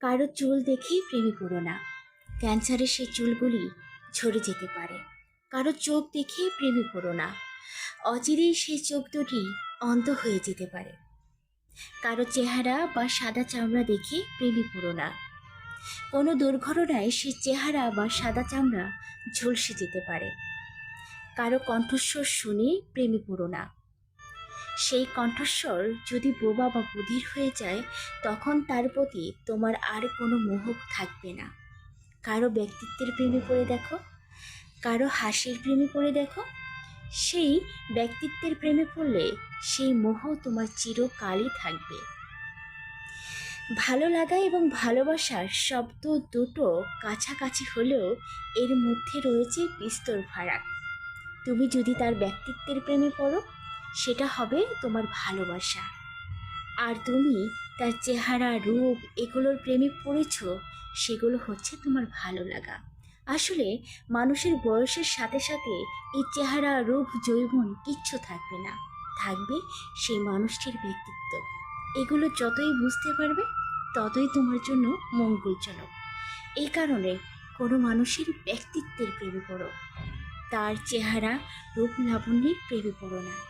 কারও চুল দেখেই প্রেমে পড়ো না। ক্যান্সারের সেই চুলগুলি ঝরে যেতে পারে। কারও চোখ দেখেই প্রেমে পড়ো না। অচিরেই সেই চোখ দুটি অন্ধ হয়ে যেতে পারে। কারও চেহারা বা সাদা চামড়া দেখে প্রেমে পড়ো না। কোনো দুর্ঘটনায় সে চেহারা বা সাদা চামড়া ঝলসে যেতে পারে। কারও কণ্ঠস্বর শুনে প্রেমে পড়ো না। সেই কণ্ঠস্বর যদি বোবা বা বুধির হয়ে যায়, তখন তার প্রতি তোমার আর কোনো মোহ থাকবে না। কারও ব্যক্তিত্বের প্রেমে পড়ে দেখো, কারও হাসির প্রেমে পড়ে দেখো, সেই ব্যক্তিত্বের প্রেমে পড়লে সেই মোহ তোমার চিরকালই থাকবে। ভালো লাগা এবং ভালোবাসার শব্দ দুটো কাছাকাছি হলেও এর মধ্যে রয়েছে বিস্তর ফারাক। তুমি যদি তার ব্যক্তিত্বের প্রেমে পড়ো সেটা হবে তোমার ভালোবাসা। আর তুমি তার চেহারা, রূপ এগুলোর প্রেমে পড়েছ, সেগুলো হচ্ছে তোমার ভালো লাগা। আসলে মানুষের বয়সের সাথে সাথে এই চেহারা, রূপ জৈবন কিচ্ছু থাকবে না। থাকবে সেই মানুষটির ব্যক্তিত্ব। এগুলো যতই বুঝতে পারবে, ততই তোমার জন্য মঙ্গলজনক। এই কারণে কোনো মানুষের ব্যক্তিত্বের প্রেমে পড়ো। তার চেহারা, রূপ লাবণ্যের প্রেমে পড়ো না।